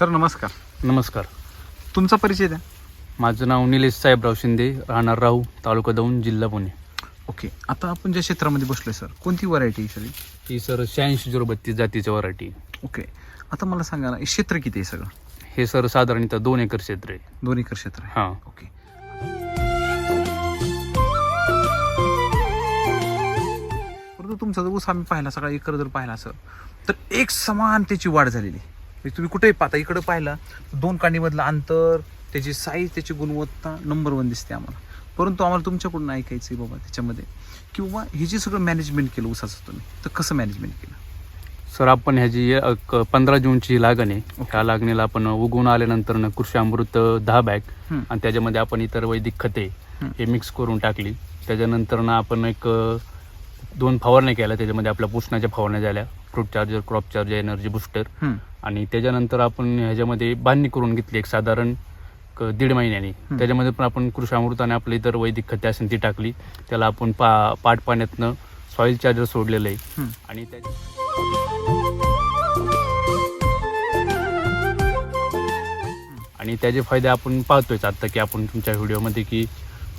Sir नमस्कार. नमस्कार. तुमचा परिचय द्या. माझं नाव निलेश साहेबराव शिंदे राहणार राहू तालुका दौंड जिल्हा पुणे. ओके. आता आपण ज्या क्षेत्रामध्ये बसलोय सर कोणती व्हरायटी सर? ही सर शहाऐंशी झिरो बत्तीस जातीचं व्हरायटी ओके. आता मला सांगा ना हे क्षेत्र किती आहे सगळं? हे सर साधारणतः दोन एकर क्षेत्र आहे. दोन एकर क्षेत्र आहे. हां. ओके. परंतु तुमचा जर ऊस आम्ही पाहिला सगळा एकर जर पाहिला सर तर एक समान त्याची वाढ झालेली आहे. म्हणजे तुम्ही कुठेही पाहता इकडं पाहिला दोन कांडीमधलं अंतर त्याची साईज त्याची गुणवत्ता नंबर वन दिसते आम्हाला परंतु आम्हाला तुमच्याकडून ऐकायचं आहे बाबा त्याच्यामध्ये किंवा हे जे सगळं मॅनेजमेंट केलं ऊसाचं तुम्ही तर कसं मॅनेजमेंट केलं सर आपण ह्याची पंधरा जूनची लागण आहे. ह्या लागणीला आपण उगवून आल्यानंतर न कृषी अमृत दहा बॅग. आणि त्याच्यामध्ये आपण इतर वैदिक खते. हे मिक्स करून टाकली त्याच्यानंतर ना आपण एक दोन फवारण्या केल्या त्याच्यामध्ये आपल्या पुसण्याच्या फवारण्या झाल्या fruit charger crop charger energy booster. आणि त्याच्यानंतर आपण ह्याच्यामध्ये बांधणी करून घेतली एक साधारण क- दीड महिन्याने. त्याच्यामध्ये पण आपण कृषी अमृताने आपली इतर वैदिक खते असेल ती टाकली. त्याला आपण पा पाट पाण्यातनं सॉईल चार्जर सोडलेलं आहे. हम्म. आणि त्या आणि त्याचे फायदे आपण पाहतोयच आता की आपण तुमच्या व्हिडिओमध्ये की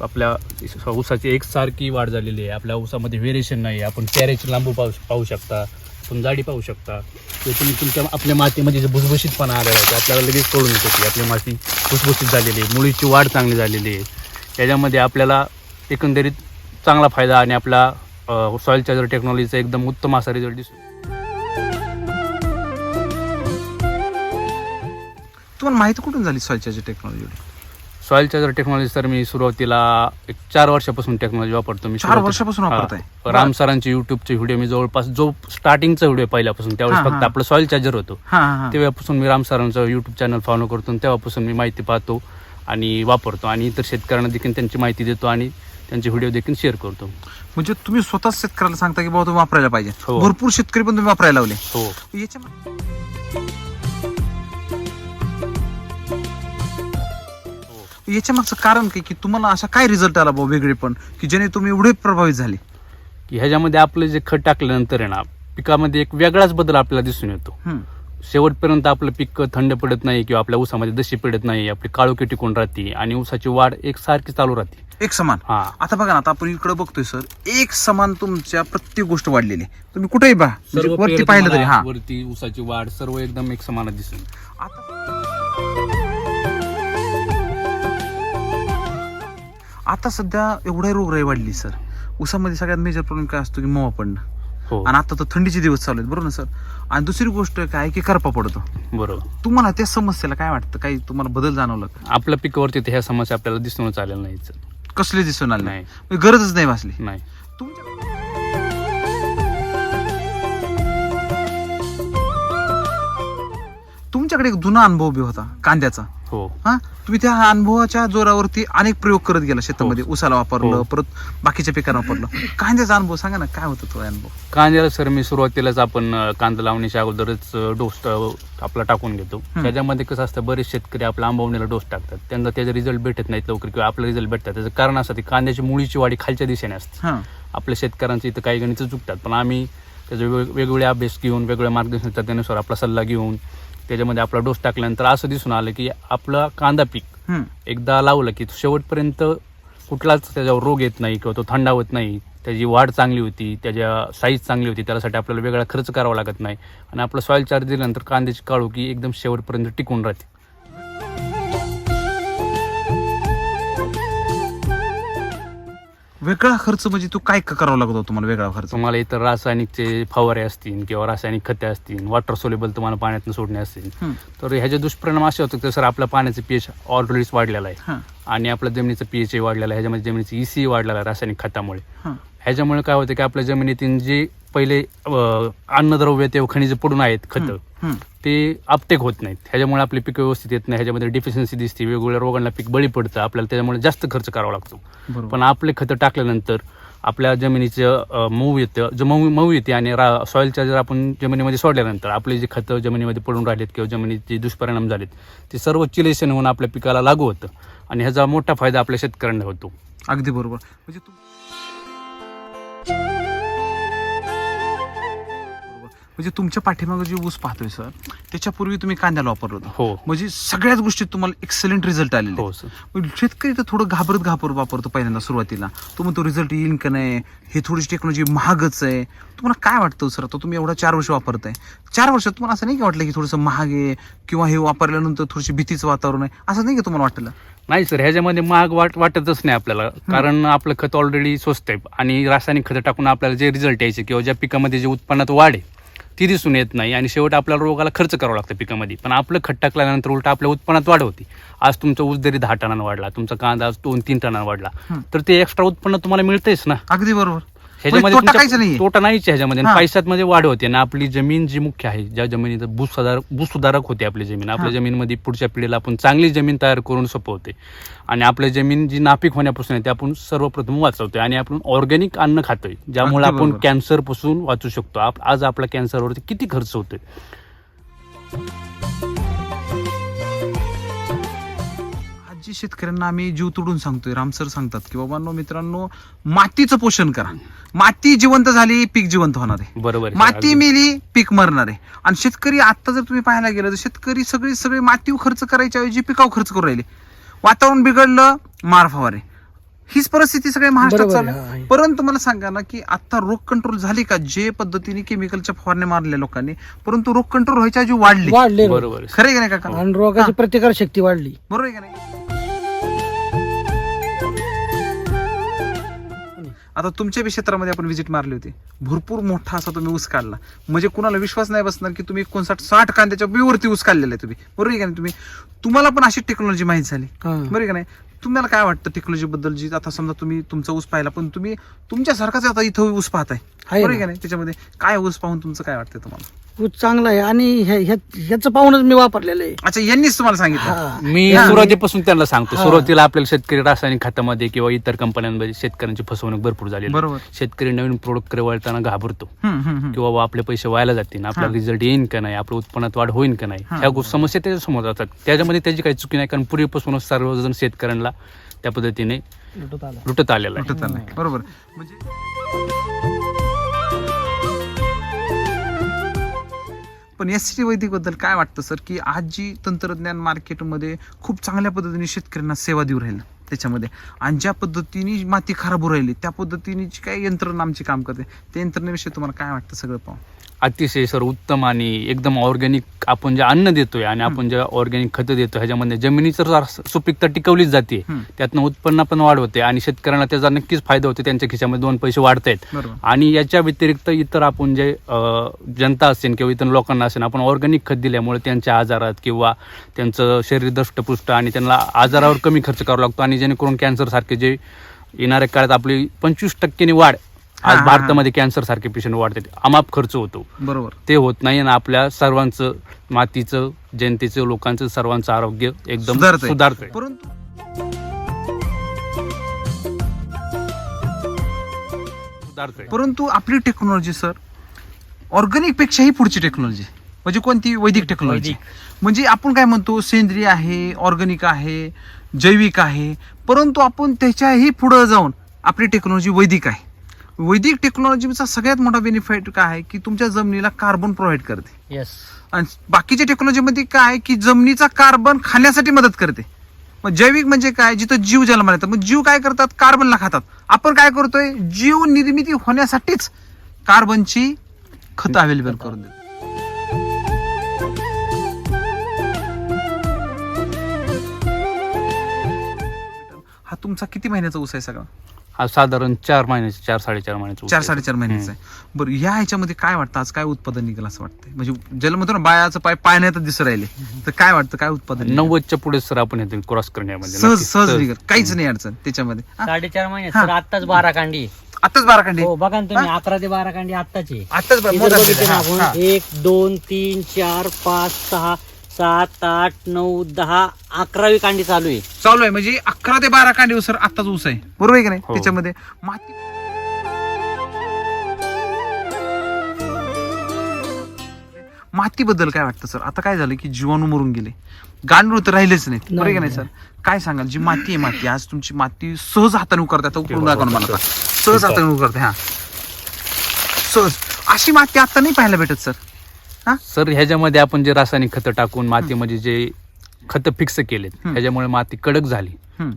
आपल्या ऊसाची एकसारखी वाढ झालेली आहे. आपल्या ऊसामध्ये व्हेरिएशन नाही आपण कॅरेज लांबू पाहू पाहू शकता. आपण जाडी पाहू शकता. किंवा तुम्ही तुमच्या आपल्या मातीमध्ये जे भुसभुशीतपणा आलेला आहे ते आपल्याला लगेच कळून येतो की आपली माती भुसभुशीत झालेली आहे मुळीची वाढ चांगली झालेली आहे. त्याच्यामध्ये आपल्याला एकंदरीत चांगला फायदा आणि आपला सॉईल चार्जर टेक्नॉलॉजीचा एकदम उत्तम असा रिझल्ट दिसतो. तुम्हाला माहिती कुठून झाली सॉयच्या technology soil charger technology sir मी सुरुवातीला एक चार वर्षापासून टेक्नॉलॉजी वापरतो मी. चार सुरुवाती- वर्षापासून हा. वापरताय? राम सरांचे युट्यूबचे व्हिडिओ मी जवळपास जो स्टार्टिंगचा व्हिडिओ पहिल्यापासून त्यावेळेस हा, फक्त हा. आपलं सॉईल चार्जर होतो. हां हां हां. तेव्हापासून मी राम सरांचं युट्यूब चॅनल फॉलो करतो आणि तेव्हापासून मी माहिती पाहतो आणि वापरतो आणि इतर शेतकऱ्यांना देखील त्यांची माहिती देतो आणि त्यांचे व्हिडिओ देखील शेअर करतो. म्हणजे तुम्ही स्वतः शेतकऱ्याला सांगता की बाबा तुम्ही वापरायला पाहिजे. हो. भरपूर शेतकरी पण तुम्ही वापरायला लावले. हो. याच्या याच्या मागचं कारण काय की तुम्हाला असा काय रिझल्ट आला बाबा वेगळे पण? की ज्याने तुम्ही एवढे प्रभावित झाले? की ह्याच्यामध्ये आपलं जे खत टाकल्यानंतर आहे ना पिकामध्ये एक वेगळाच बदल आपल्याला दिसून येतो. हम्म. शेवटपर्यंत आपलं पीक थंड पडत नाही किंवा आपल्या ऊसामध्ये दशी पडत नाही आपली काळोखी टिकून राहते आणि ऊसाची वाढ एकसारखी चालू राहते. एक समान. हा. आता बघा ना आता आपण इकडे बघतोय सर. एक समान तुमच्या प्रत्येक गोष्ट वाढलेली आहे. तुम्ही कुठेही पहा म्हणजे सर्व वरती पाहिलं तरी तुम्हाला हा. वरती ऊसाची वाढ सर्व एकदम एक समान दिसून आता आता सध्या एवढ्या रोगराई वाढली सर. उसामध्ये सगळ्यात मेजर प्रॉब्लेम काय असतो की मोवा पडणं. हो. आणि आता तर थंडीचे दिवस चालू आहेत बरोबर ना सर? आणि दुसरी गोष्ट काय की करपा पडतो. बरोबर. तुम्हाला त्या समस्येला काय वाटतं? काही तुम्हाला बदल जाणवला का? आपल्या पिकावरती तर ह्या समस्या आपल्याला दिसूनच आलेल्या नाहीच कसले दिसून आले? नाही. म्हणजे गरजच नाही भासली. नाही. तुमच्या तुमच्याकडे एक जुना अनुभव बी होता कांद्याचा. हो. हा? तुम्ही त्या अनुभवाच्या जोरावरती अनेक प्रयोग करत गेला शेतामध्ये. उसाला वापरलं हो. परत बाकीच्या पिकांना वापरलं. कांद्याचा अनुभव सांगा ना काय होता तो अनुभव? कांद्याला सर मी सुरुवातीलाच आपण अं, कांदा लावण्याच्या अगोदरच अं, डोस अं, आपला टाकून घेतो. त्याच्यामध्ये कसं असतं बरेच शेतकरी आपल्या आंबवणीला डोस टाकतात. त्यांना त्याचे रिझल्ट भेटत नाहीत लवकर किंवा आपले रिझल्ट भेटतात. त्याचं कारण असं की कांद्याची मुळीची वाढी खालच्या दिशेने असते. हा. आपल्या शेतकऱ्यांचं इथं काही गणितं चुकतात पण आम्ही त्याचे वेग वेगवेगळे अभ्यास घेऊन वेगवेगळ्या मार्गदर्शन त्यानुसार आपला सल्ला घेऊन त्याच्यामध्ये आपला डोस टाकल्यानंतर असं दिसून आलं की आपलं कांदा पीक. एकदा लावलं की शेवटपर्यंत कुठलाच त्याच्यावर रोग येत नाही किंवा तो थंडावत नाही. त्याची वाढ चांगली होती त्याच्या साईज चांगली होती त्यासाठी आपल्याला वेगळा खर्च करावा लागत नाही. आणि आपलं सॉईल चार्ज दिल्यानंतर कांद्याची काळू की एकदम शेवटपर्यंत टिकून राहते. वेगळा खर्च म्हणजे तो काय करावा लागत तुम्हाला वेगळा खर्च? तुम्हाला इतर रासायनिकचे फवारे असतील किंवा रासायनिक खते असतील वॉटर सोलेबल तुम्हाला पाण्यातून सोडणे असतील. तर ह्याचे दुष्परिणाम असे होते की सर आपल्या पाण्याचं पीएच ऑलरेडीच वाढलेला आहे. हा. आणि आपल्या जमिनीचं पीएच वाढलेलं आहे. ह्याच्यामध्ये जमिनीचं ईसी वाढलेला आहे रासायनिक खतामुळे. हा. ह्याच्यामुळे काय होतं की आपल्या जमिनीतील जे पहिले अं, अन्नद्रव्य ते खनिज पडून आहेत खतं. ते अपटेक होत नाहीत. ह्याच्यामुळे आपली पिकं व्यवस्थित येत नाही. ह्याच्यामध्ये डिफिशियन्सी दिसते. वेगवेगळ्या रोगांना पीक बळी पडतं. आपल्याला त्याच्यामुळे जास्त खर्च करावा लागतो. पण आपले खतं टाकल्यानंतर आपल्या जमिनीचं मऊ येतं. जो मऊ मऊ येते आणि रा सॉईलच्या जर आपण जमिनीमध्ये सोडल्यानंतर आपले जे खतं जमिनीमध्ये पडून राहिलेत किंवा जमिनीत जे दुष्परिणाम झालेत ते सर्व चिलेशन होऊन आपल्या पिकाला लागू होतं. आणि ह्याचा मोठा फायदा आपल्या शेतकऱ्यांना होतो. अगदी बरोबर. म्हणजे. म्हणजे तुमच्या पाठीमागे जे ऊस पाहतोय सर त्याच्यापूर्वी तुम्ही कांद्याला वापरलं होतं. हो. म्हणजे सगळ्याच गोष्टीत तुम्हाला एक्सलंट रिझल्ट आलेले हो सर. शेतकरी तर थोडं घाबरत घाबरत वापरतो पहिल्यांदा सुरुवातीला. तो म्हणतो रिझल्ट येईल का नाही? हे थोडीशी टेक्नॉलॉजी महागच आहे. तुम्हाला काय वाटतं सर? आता तुम्ही एवढा चार वर्ष वापरताय. चार वर्षात तुम्हाला असं नाही का वाटलं की थोडंसं महाग आहे किंवा हे वापरल्यानंतर थोडीशी भीतीचं वातावरण आहे? असं नाही का तुम्हाला वाटलं? नाही सर ह्याच्यामध्ये महाग वाट वाटतच नाही आपल्याला. कारण आपलं खत ऑलरेडी स्वस्त आहे आणि रासायनिक खतं टाकून आपल्याला जे रिझल्ट यायचे किंवा ज्या पिकामध्ये जे उत्पन्नात वाढ आहे ती दिसून येत नाही आणि शेवट आपल्याला रोगाला खर्च करावा लागतो पिकामध्ये. पण आपलं खत टाकल्यानंतर उलट आपल्या उत्पन्नात वाढ होती. आज तुमचा ऊस जरी दहा टनानं वाढला तुमचा कांदा आज दोन तीन टनानं वाढला. तर ते एक्स्ट्रा उत्पन्न तुम्हाला मिळतेच ना? अगदी बरोबर. ह्याच्यामध्ये तोटा तुमच्या- काहीच नाहीये. तोटा नाहीच आहे ह्याच्यामध्ये हा. पैशात वाढ होते आणि आपली जमीन जी मुख्य आहे ज्या जमिनीत भूसुधारक भूसुधारक होते आपली जमीन आपल्या. जमीनमध्ये पुढच्या पिढीला आपण चांगली जमीन तयार करून सोपवते आणि आपल्या जमीन जी नापीक होण्यापासून आहे ते आपण सर्वप्रथम वाचवतोय आणि आपण ऑर्गॅनिक अन्न खातोय ज्यामुळे अगदी आपण बरोबर. कॅन्सरपासून वाचू शकतो आप- आज आपल्या कॅन्सरवरती किती खर्च होतोय जे शेतकऱ्यांना आम्ही जीव तोडून सांगतोय. रामसर सांगतात की बाबांनो मित्रांनो मातीचं पोषण करा. माती जिवंत झाली पीक जिवंत होणार आहे. बरोबर माती. मेली पीक मरणार आहे. आणि शेतकरी आता जर तुम्ही पाहायला गेलं तर शेतकरी सगळे सगळे मातीवर खर्च करायच्या ऐवजी पिकावर खर्च करू राहिले. वातावरण बिघडलं मार फवारे. हीच परिस्थिती सगळ्या महाराष्ट्रात चालू परंतु मला सांगा ना की आता रोग कंट्रोल झाली का? जे पद्धतीने केमिकलच्या फवारण्या मारल्या लोकांनी परंतु रोग कंट्रोल व्हायच्या वाढली. वाढले. बरोबर आहे. खरं आहे का नाही काका? आणि रोगाची प्रतिकार शक्ती वाढली. बरोबर आहे का नाही? आता तुमच्या बी क्षेत्रामध्ये आपण व्हिजिट मारली होती. भरपूर मोठा असा तुम्ही ऊस काढला. म्हणजे कुणाला विश्वास नाही बसणार की तुम्ही एकोणसाठ साठ कांद्याच्या बिवरती ऊस काढलेला आहे तुम्ही. बरोबर आहे का नाही तुम्ही? तुम्हाला पण अशी टेक्नॉलॉजी माहीत झाली. बरोबर आहे का नाही? तुम्हाला काय वाटतं टेक्नॉलॉजी बद्दल? जी आता समजा तुम्ही तुमचा ऊस पाहिला पण तुम्ही तुमच्यासारखाच आता इथं ऊस पाहताय. आहे बरोबर आहे. का नाही? त्याच्यामध्ये काय ऊस पाहून तुमचं काय वाटतं तुम्हाला? ऊस चांगला आहे आणि ह्या- ह्या- ह्याचं पाहूनच मी वापरलेलं आहे अच्छा यांनीच तुम्हाला सांगितलं हा. मी हा. सुरुवातीपासून त्यांना सांगतो हा. सुरुवातीला आपल्याला शेतकरी रासायनिक खतामध्ये किंवा इतर कंपन्यांमध्ये शेतकऱ्यांची फसवणूक भरपूर झालेली आहे. बरोबर शेतकरी नवीन प्रोडक्ट वळताना घाबरतो हम्म, हम्म, हम्म. किंवा बा आपले पैसे व्हायला जातील आपला हा. रिझल्ट येईन का नाही आपल्या उत्पन्नात वाढ होईल का नाही हा. ह्या गो- समस्या त्याच्यासमोर जातात त्याच्यामध्ये त्याची काही चुकी नाही कारण पूर्वीपासूनच सर्वजण शेतकऱ्यांना त्या पद्धतीने लुटत आला. लुटत आलेला आहे. बरोबर म्हणजे पण एस टी वैदिकबद्दल काय वाटतं सर की आज जी तंत्रज्ञान मार्केटमध्ये खूप चांगल्या पद्धतीने शेतकऱ्यांना सेवा देऊ राहील त्याच्यामध्ये. आणि ज्या पद्धतीने माती खराब होऊ राहिली त्या पद्धतीने जी काय यंत्रणा आमची काम करते त्या यंत्रणेविषयी तुम्हाला काय वाटतं सगळं पाहून? अतिशय सर उत्तम आणि एकदम ऑर्गॅनिक आपण जे अन्न देतोय आणि आपण जे ऑर्गॅनिक खतं देतो ह्याच्यामध्ये जमिनीचं जर सुपीकता टिकवलीच जाते. त्यातनं उत्पन्न पण वाढ होते आणि शेतकऱ्यांना त्याचा नक्कीच फायदा होतो त्यांच्या खिशामध्ये दोन पैसे वाढत आहेत बरोबर आणि याच्या व्यतिरिक्त इतर आपण जे जनता असेल किंवा इतर लोकांना असेल आपण ऑर्गॅनिक खत दिल्यामुळे त्यांच्या आजारात किंवा त्यांचं शरीर दष्टपुष्ट आणि त्यांना आजारावर कमी खर्च करावा लागतो आणि जेणेकरून कॅन्सर सारखे जे येणाऱ्या काळात आपली पंचवीस टक्क्याने वाढ आज हा, भारतामध्ये कॅन्सर सारखे पेशंट वाढतात. अमाप खर्च होतो. बरोबर. ते होत नाही आणि आपल्या सर्वांचं मातीचं जनतेचं लोकांचं सर्वांचं आरोग्य एकदम सुधारतंय. सुधारतंय. परंतु सुधारतंय. परंतु आपली टेक्नॉलॉजी सर ऑर्गॅनिक पेक्षाही पुढची टेक्नॉलॉजी म्हणजे कोणती? वैदिक टेक्नॉलॉजी म्हणजे आपण काय म्हणतो? सेंद्रिय आहे ऑर्गॅनिक आहे जैविक आहे. परंतु आपण त्याच्याही पुढं जाऊन आपली टेक्नॉलॉजी वैदिक आहे. वैदिक टेक्नॉलॉजीचा सगळ्यात मोठा बेनिफिट काय आहे? की तुमच्या जमिनीला कार्बन प्रोव्हाइड करते. येस आणि बाकीच्या टेक्नॉलॉजीमध्ये काय आहे? की जमिनीचा कार्बन खाण्यासाठी मदत करते. मग जैविक म्हणजे काय? जिथं जीव जन्माला येतात. मग जीव काय करतात? कार्बनला खातात. आपण काय करतोय? जीव निर्मिती होण्यासाठीच कार्बनची खतं अवेलेबल करून देतो. हा तुमचा किती महिन्याचा ऊस आहे सगळा? साधारण चार महिन्याचे चार साडेचार महिन्याचे चार साडेचार महिन्याचा. आहे बरं या ह्याच्यामध्ये काय वाटतं? आज काय उत्पादन निघेल असं वाटतंय? म्हणजे ज्याला म्हणतो ना बायाचं पाय पाण्यातच दिसत राहिले. तर काय वाटतं? काय उत्पादन? नव्वदच्या पुढे सर आपण येतो क्रॉस करण्यामध्ये. सहज. सहज निघेल. काहीच नाही अडचण त्याच्यामध्ये? साडेचार महिन्यात. सर आत्ताच बारा कांडी. आताच बारा कांडी? हो बघा ना तुम्ही अकरा ते बारा कांडी आत्ताची. आताच. आपण एक दोन तीन चार पाच सहा सात आठ नऊ दहा अकरावी कांडी चालू आहे. चालू आहे. म्हणजे अकरा ते बारा कांडी सर आताच ऊस आहे. बरोबर आहे की नाही? हो. त्याच्यामध्ये माती मातीबद्दल काय वाटतं सर? आता काय झालं की जीवाणू मरून गेले. गांडूळ तर राहिलेच नाही बरोबर आहे की नाही सर? काय सांगाल? जी माती आहे माती आज तुमची माती सहज हाताने उकरते आता उकरून दाखवा ना मला आता. सहज हाताने उकरते हा. सहज. अशी माती आता नाही पाहायला भेटत सर. हा? सर ह्याच्यामध्ये आपण जे रासायनिक खतं टाकून मातीमध्ये जे खतं फिक्स केलेत. ह्याच्यामुळे माती कडक झाली.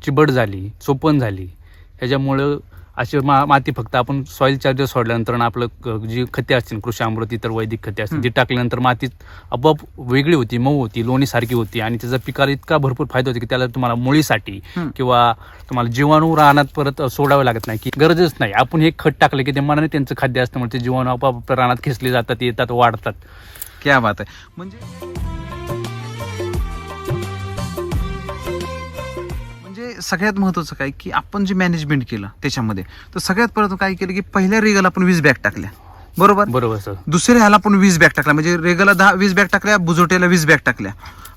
चिबड झाली चोपण झाली ह्याच्यामुळं अशी मा माती फक्त आपण सॉईल चार्जर सोडल्यानंतर आपलं जी खते असतील कृषी अमृत इतर वैदिक खते असतील ती टाकल्यानंतर मातीत आपोआप वेगळी होती मऊ होती लोणीसारखी होती आणि त्याचा पिकाला इतका भरपूर फायदा होतो की त्याला तुम्हाला मुळीसाठी. किंवा तुम्हाला जीवाणू रानात परत सोडावे लागत नाही की गरजच नाही आपण हे खत टाकलं की ते मनाने त्यांचं खाद्य असतं म्हणजे ते जीवाणू आपोआप रानात खेचले जातात येतात वाढतात क्या बात आहे म्हणजे सगळ्यात महत्वाचं काय की आपण जे मॅनेजमेंट केलं त्याच्यामध्ये तर सगळ्यात परत काय केलं की पहिल्या रेगल आपण वीस बॅग टाकल्या. बरोबर? बरोबर सर. दुसऱ्या ह्याला आपण वीस बॅग टाकल्या. म्हणजे रेगला दहा वीस बॅग टाकल्या बुजोट्याला वीस बॅग टाकल्या.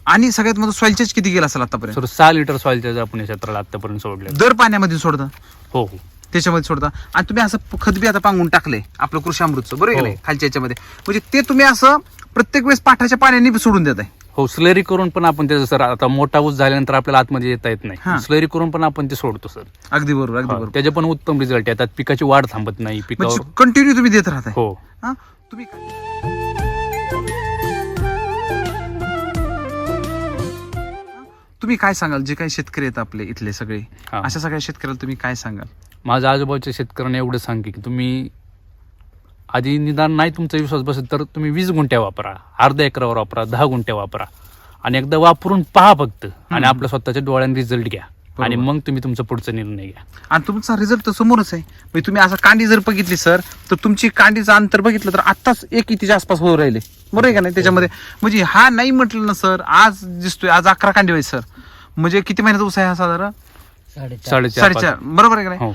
आणि सगळ्यात महत्त्व सॉइल चार्ज किती गेला असेल आतापर्यंत? सर सहा लिटर सॉइल आपण या क्षेत्राला आतापर्यंत सोडले दर पाण्यामध्ये सोडतं? हो हो. त्याच्यामध्ये सोडता. आणि तुम्ही असं खत बी आता पांगून टाकलंय आपलं कृषी अमृतचं. बरोबर आहे का हो. खालच्या याच्यामध्ये. म्हणजे ते तुम्ही असं प्रत्येक वेळेस पाठाच्या पाण्याने सोडून देत आहे हो स्लरी करून पण आपण त्याचं सर आता मोठा ऊस झाल्यानंतर आपल्याला आतमध्ये येता येत. नाही. स्लरी करून पण आपण ते सोडतो सर. अगदी बरोबर अगदी बरोबर. त्याचे पण उत्तम रिझल्ट येतात. पिकाची वाढ थांबत नाही पिकावर म्हणजे कंटिन्यू तुम्ही देत राहताय. हो? तुम्ही तुम्ही काय सांगाल? जे काही शेतकरी आहेत आपले इथले सगळे. अशा सगळ्या शेतकऱ्याला तुम्ही काय सांगाल? माझ्या आजूबाजूच्या शेतकऱ्यांना एवढं सांग की तुम्ही आधी निदान नाही तुमचा विश्वास बसेल तर तुम्ही वीस गुंठ्या वापरा अर्धा एकरावर वापरा दहा गुंठ्या वापरा. आणि एकदा वापरून पहा फक्त. आणि आपल्या स्वतःच्या डोळ्याने रिझल्ट घ्या. आणि मग तुम्ही तुमचा पुढचा निर्णय घ्या. आणि तुमचा रिझल्ट तर समोरच आहे. म्हणजे तुम्ही असं कांडी जर बघितली सर तर तुमची कांडीचं अंतर बघितलं तर आत्ताच एक इतीच्या आसपास होऊ राहिले. बरोबर आहे का नाही? त्याच्यामध्ये म्हणजे हा नाही म्हटलं ना सर आज दिसतोय आज अकरा कांडी व्हायचे सर. म्हणजे किती महिन्याचा ऊस आहे हा साधारण? साडेचार. साडेचार. साडेचार. बरोबर आहे का नाही? हो.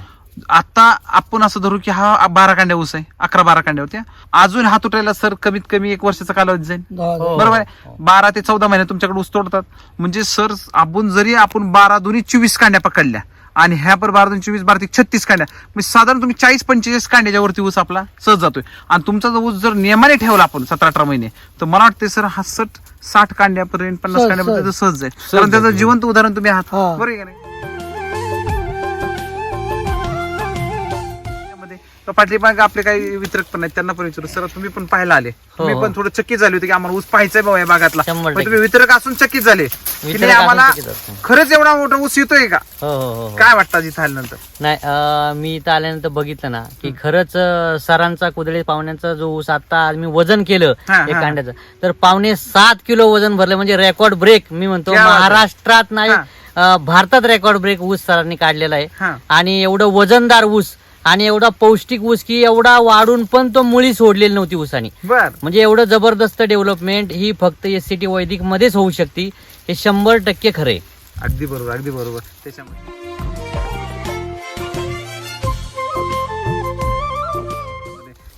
आता आपण असं धरू की हा बारा कांड्या ऊस आहे अकरा बारा कांड्या होत्या अजून हा तुटायला सर कमीत कमी एक वर्षाचा कालावधी जाईल हो. बरोबर आहे बारा ते चौदा महिने तुमच्याकडे ऊस तोडतात म्हणजे सर आपण जरी आपण बारा दोन्ही चोवीस कांड्या पकडल्या आणि ह्या पर बारा दोन चोवीस बारा ते छत्तीस कांड्या म्हणजे साधारण तुम्ही चाळीस पंचेचाळीस कांड्याच्या वरती ऊस आपला सहज जातोय आणि तुमचा जर ऊस जर नियमाने ठेवला आपण सतरा अठरा महिने तर मला वाटते सर हा सट साठ कांड्यापर्यंत पन्नास सहज, कांड्यापर्यंत सहज. सहज जाईल कारण त्याचं. जिवंत उदाहरण तुम्ही आहात हा. बरोबर आहे का नाही पाठीमाग आपले काही वितरक पण आहेत त्यांना पण विचारू सर तुम्ही पण पाहायला आले तुम्ही हो. पण थोडं चक्कीत झाले होते की आम्हाला ऊस पाहायचंय बाबा या भागातला. तुम्ही वितरक असून चक्कीत झाले की नाही आम्हाला. खरंच एवढा मोठा ऊस येतोय का हो हो हो, हो काय वाटतं जिथं आल्यानंतर नाही मी इथं आल्यानंतर बघितलं ना की खरंच सरांचा कुदळे पाहुण्यांचा जो ऊस आता मी वजन केलं हा, एक हा. कांड्याचं तर पावणे सात किलो वजन भरलं म्हणजे रेकॉर्ड ब्रेक मी म्हणतो. महाराष्ट्रात नाही हा. भारतात रेकॉर्ड ब्रेक ऊस सरांनी काढलेला आहे हा आणि एवढं वजनदार ऊस आणि एवढा पौष्टिक ऊस की एवढा वाढून पण तो मुळी सोडलेली नव्हती ऊसानी. बर. म्हणजे एवढं जबरदस्त डेव्हलपमेंट ही फक्त एस सी टी वैदिक मध्येच होऊ शकते. हे शंभर टक्के खरे अगदी बरोबर अगदी बरोबर. त्याच्यामध्ये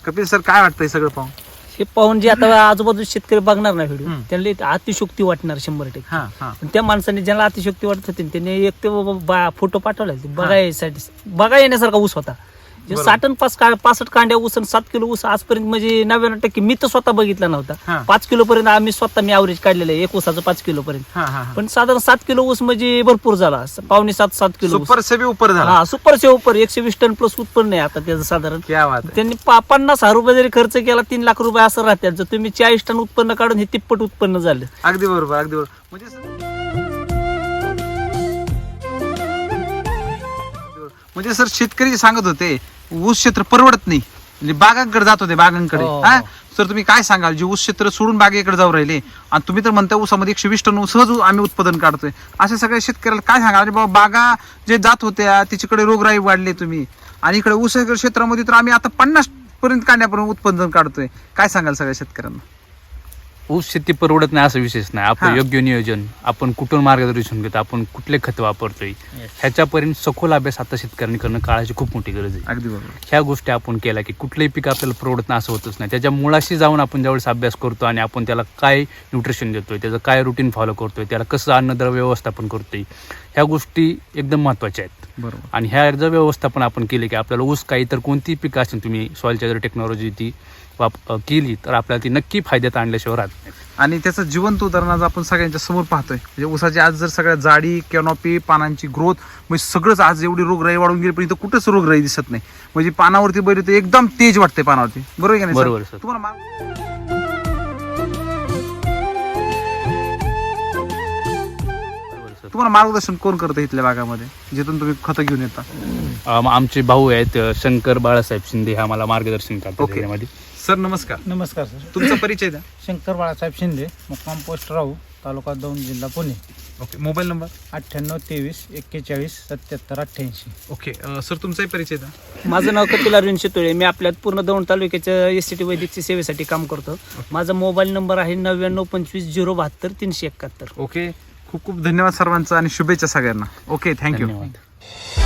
कपिल सर काय वाटतंय सगळं पाहून? हे पाहून जे आता आजूबाजू शेतकरी बघणार ना व्हिडिओ. त्यांना एक अतिशोक्ती वाटणार शंभर टक्के. हा हा. पण त्या माणसाने ज्याला अतिशोक्ती वाटत होती त्यांनी एक ते बाबा फोटो पाठवला बघायसाठी बघा येण्यासारखा ऊस होता. जे बरोबर. साठ आणि पाच का पासष्ट कांड्या ऊस आणि सात किलो ऊस आजपर्यंत म्हणजे नव्याण्णव टक्के मी तर स्वतः बघितला हा. नव्हता पाच किलो पर्यंत आम्ही स्वतः मी अवरेज काढलेलं आहे एक ऊसाचं पाच किलो पर्यंत. हा हा पण साधारण सात किलो ऊस म्हणजे भरपूर झाला. पावणे सात सात किलो ऊस. सुपर से भी ऊपर झाला. हा उपर. एकशे वीस टन प्लस उत्पन्न आहे आता त्याचं साधारण. क्या बात आहे. त्यांनी पा- पन्नास हजार रुपये जरी खर्च केला तीन लाख रुपये असं राहतात. जर तुम्ही चाळीस टन उत्पन्न काढून हे तिप्पट उत्पन्न झालं. अगदी बरोबर अगदी बरोबर. म्हणजे म्हणजे सर शेतकरी जे सांगत होते ऊस क्षेत्र परवडत नाही. म्हणजे बागांकडे जात होते बागांकडे. हो. हा? सर तुम्ही काय सांगाल? जे ऊस क्षेत्र सोडून बागेकडे जाऊ राहिले आणि तुम्ही तर म्हणता ऊसामध्ये एकशे वीस टन ऊस सहज आम्ही उत्पादन काढतोय. अशा सगळ्या शेतकऱ्याला काय सांगाल? अरे बाबा बागा जे जात होत्या तिच्याकडे रोगराई वाढली तुम्ही. आणि इकडे ऊस क्षेत्रामध्ये तर आम्ही आता पन्नास पर्यंत काढण्यापर्यंत उत्पादन काढतोय. काय सांगाल सगळ्या शेतकऱ्यांना? ऊस शेती परवडत नाही असं विशेष नाही. आपलं. योग्य नियोजन आपण कुठून मार्गदर्शन घेतो आपण कुठले खत वापरतोय ह्याच्यापर्यंत सखोल अभ्यास आता शेतकऱ्यांनी करणं काळाची खूप मोठी गरज आहे. अगदी बरोबर. ह्या गोष्टी आपण केल्या की कुठलंही पीक आपल्याला परवडत नाही असं होतच नाही. त्याच्या मुळाशी जाऊन आपण ज्यावेळेस अभ्यास करतो आणि आपण त्याला काय न्यूट्रिशन देतोय त्याचं काय रुटीन फॉलो करतोय त्याला कसं अन्नद्रव्य व्यवस्थापन करतोय ह्या गोष्टी एकदम महत्त्वाच्या आहेत. बरोबर. आणि ह्या जर व्यवस्थापन आपण केले की आपल्याला ऊस काही तर कोणतीही पिकं असेल तुम्ही सॉईलच्या जर टेक्नॉलॉजी ती वाप केली तर आपल्याला ती नक्की फायद्यात आणल्याशिवाय राहत नाही. आणि त्याचं जिवंत उदाहरण आज आपण सगळ्यांच्या समोर पाहतोय. म्हणजे ऊसाची आज जर सगळ्या जाडी कॅनॉपी पानांची ग्रोथ म्हणजे सगळंच आज एवढी रोगराई वाढून गेली पण इथं कुठंच रोगराई दिसत नाही. म्हणजे पानावरती बरी तर एकदम तेज वाटते पानावरती. बरोबर आहे का नाही बरोबर, सर. तुम्हाला मा- तुम्हाला मार्गदर्शन कोण करतं इथल्या भागामध्ये जिथून तुम्ही खतं घेऊन येता? आम- आमचे भाऊ आहेत अ, शंकर बाळासाहेब शिंदे हे आम्हाला मार्गदर्शन करतात ओके. सर नमस्कार. नमस्कार सर. तुमचा परिचय द्या. शंकर बाळासाहेब शिंदे मुक्काम पोस्ट राहू तालुका दौंड जिल्हा पुणे. Okay mobile number? अठ्ठ्याण्णव तेवीस एक्केचाळीस सत्याहत्तर अठ्ठ्याऐंशी. ओके अं, सर तुमचाही परिचय द्या. माझं नाव कपिल अरविंद शितोळे. मी आपल्या पूर्ण दौंड तालुक्याच्या एस सी टी वैद्यकीय सेवेसाठी काम करतो. माझा मोबाईल नंबर आहे नव्याण्णव पंचवीस झिरो बहात्तर तीनशे एकाहत्तर. ओके. खूप खूप धन्यवाद सर्वांचा आणि शुभेच्छा सगळ्यांना. Okay thank you. धन्यवाद.